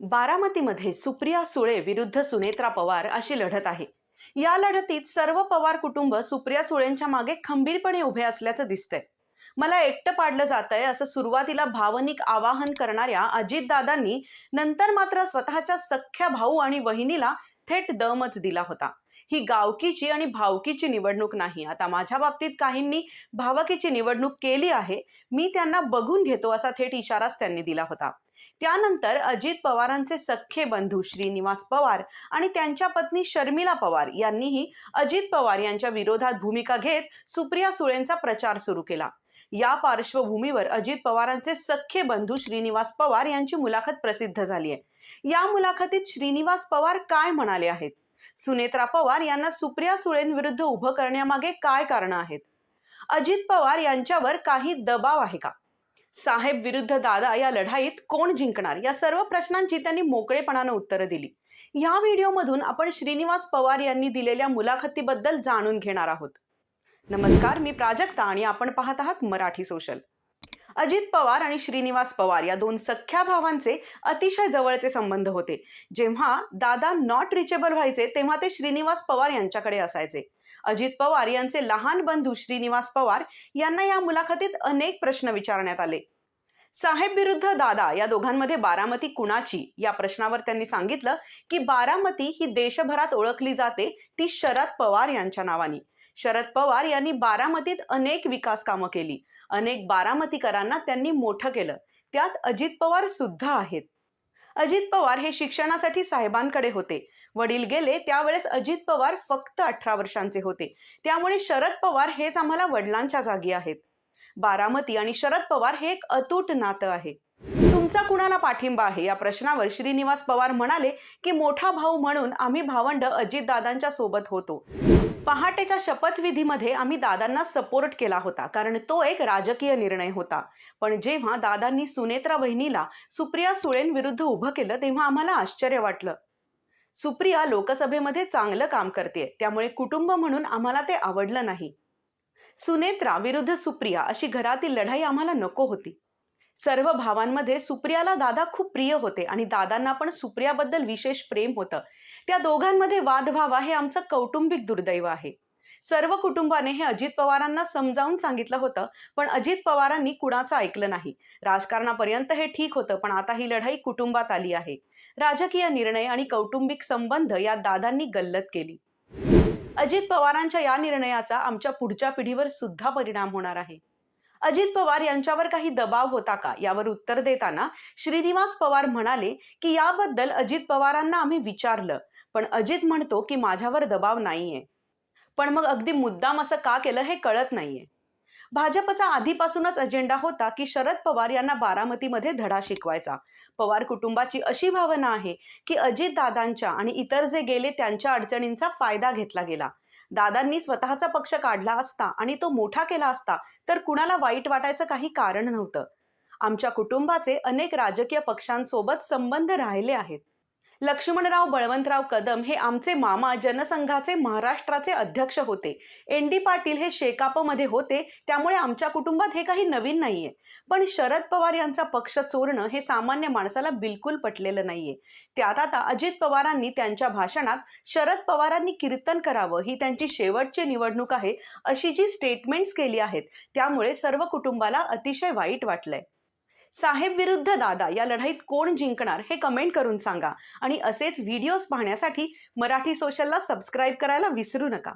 बारामतीमध्ये सुप्रिया सुळे विरुद्ध सुनेत्रा पवार अशी लढत आहे. या लढतीत सर्व पवार कुटुंब सुप्रिया सुळेंच्या मागे खंबीरपणे उभे असल्याचं दिसतंय. मला एकटं पाडलं जातंय असं सुरुवातीला भावनिक आवाहन करणाऱ्या अजितदादांनी नंतर मात्र स्वतःच्या सख्ख्या भाऊ आणि वहिनीला थेट दमच दिला होता. ही गावकीची आणि भावकीची निवडणूक नाही. आता माझ्या बाबतीत काहींनी भावकीची निवडणूक केली आहे मी त्यांना बघून घेतो असा थेट इशाराच त्यांनी दिला होता. त्यानंतर अजित पवारांचे सख्खे बंधू श्रीनिवास पवार आणि त्यांच्या पत्नी शर्मिला पवार यांनीही अजित पवार यांच्या विरोधात भूमिका घेत सुप्रिया सुळेंचा प्रचार सुरू केला. या पार्श्वभूमीवर अजित पवारांचे सख्खे बंधू श्रीनिवास पवार यांची मुलाखत प्रसिद्ध झाली आहे. या मुलाखतीत श्रीनिवास पवार काय म्हणाले आहेत? सुनेत्रा पवार यांना सुप्रिया सुळेंविरुद्ध उभं करण्यामागे काय कारण आहेत? अजित पवार यांच्यावर काही दबाव आहे का? साहेब विरुद्ध दादा या लढाईत कोण जिंकणार? या सर्व प्रश्नांची त्यांनी मोकळेपणानं उत्तरं दिली. या व्हिडिओमधून आपण श्रीनिवास पवार यांनी दिलेल्या मुलाखतीबद्दल जाणून घेणार आहोत. नमस्कार मी प्राजक्ता आणि आपण पाहत आहात मराठी सोशल अजित पवार आणि श्रीनिवास पवार या दोन सख्ख्या भावांचे अतिशय जवळचे संबंध होते. जेव्हा दादा नॉट रिचेबल व्हायचे तेव्हा ते श्रीनिवास पवार यांच्याकडे असायचे. अजित पवार यांचे लहान बंधू श्रीनिवास पवार यांना या मुलाखतीत अनेक प्रश्न विचारण्यात आले. साहेब विरुद्ध दादा या दोघांमध्ये बारामती कुणाची? या प्रश्नावर त्यांनी सांगितलं की बारामती ही देशभरात ओळखली जाते ती शरद पवार यांच्या नावाने. शरद पवार यांनी बारामतीत अनेक विकास कामं केली. अनेक बारामतीकरांना त्यांनी मोठं केलं. त्यात अजित पवार सुद्धा आहेत. अजित पवार हे शिक्षणासाठी साहेबांकडे होते. वडील गेले त्यावेळेस अजित पवार फक्त अठरा वर्षांचे होते. त्यामुळे शरद पवार हेच आम्हाला वडिलांच्या जागी आहेत. बारामती आणि शरद पवार हे एक अतूट नातं आहे. तुमचा कुणाला पाठिंबा आहे? या प्रश्नावर श्रीनिवास पवार म्हणाले की मोठा भाऊ म्हणून आम्ही भावंड अजितदादांच्या सोबत होतो. पहाटेच्या शपथविधीमध्ये आम्ही दादांना सपोर्ट केला होता कारण तो एक राजकीय निर्णय होता. पण जेव्हा दादांनी सुनेत्रा बहिणीला सुप्रिया सुळेंविरुद्ध उभं केलं तेव्हा आम्हाला आश्चर्य वाटलं. सुप्रिया लोकसभेमध्ये चांगलं काम करते त्यामुळे कुटुंब म्हणून आम्हाला ते आवडलं नाही. सुनेत्रा विरुद्ध सुप्रिया अशी घरातील लढाई आम्हाला नको होती. सर्व भावांमध्ये सुप्रियाला दादा खूप प्रिय होते आणि दादांना पण सुप्रियाबद्दल विशेष प्रेम होतं. त्या दोघांमध्ये वाद व्हावा हे आमचं कौटुंबिक दुर्दैव आहे. सर्व कुटुंबाने हे अजित पवारांना समजावून सांगितलं होतं पण अजित पवारांनी कुणाचं ऐकलं नाही. राजकारणापर्यंत हे ठीक होतं पण आता ही लढाई कुटुंबात आली आहे. राजकीय निर्णय आणि कौटुंबिक संबंध या दादांनी गल्लत केली. अजित पवारांच्या या निर्णयाचा आमच्या पुढच्या पिढीवर सुद्धा परिणाम होणार आहे. अजित पवार यांच्यावर काही दबाव होता का? यावर उत्तर देताना श्रीनिवास पवार म्हणाले की याबद्दल अजित पवारांना आम्ही विचारलं पण अजित म्हणतो की माझ्यावर दबाव नाहीये. पण मग अगदी मुद्दाम असं का केलं हे कळत नाहीये. भाजपचा आधीपासूनच अजेंडा होता की शरद पवार यांना बारामतीमध्ये धडा शिकवायचा. पवार कुटुंबाची अशी भावना आहे की अजित दादांच्या आणि इतर जे गेले त्यांच्या अडचणींचा फायदा घेतला गेला. दादांनी स्वतःचा पक्ष काढला असता आणि तो मोठा केला असता तर कुणाला वाईट वाटायचं काही कारण नव्हतं. आमच्या कुटुंबाचे अनेक राजकीय पक्षांसोबत संबंध राहिले आहेत. लक्ष्मणराव बळवंतराव कदम हे आमचे मामा जनसंघाचे महाराष्ट्राचे अध्यक्ष होते. एन डी पाटील हे शेकापमध्ये होते त्यामुळे आमच्या कुटुंबात हे काही नवीन नाहीये. पण शरद पवार यांचा पक्ष चोरणं हे सामान्य माणसाला बिलकुल पटलेलं नाहीये. त्यात आता अजित पवारांनी त्यांच्या भाषणात शरद पवारांनी कीर्तन करावं ही त्यांची शेवटची निवडणूक आहे अशी जी स्टेटमेंट्स केली आहेत त्यामुळे सर्व कुटुंबाला अतिशय वाईट वाटलंय. साहेब विरुद्ध दादा या लढाईत कोण जिंकणार हे कमेंट करून सांगा. आणि असेच व्हिडिओज पाहण्यासाठी मराठी सोशलला सबस्क्राईब करायला विसरू नका.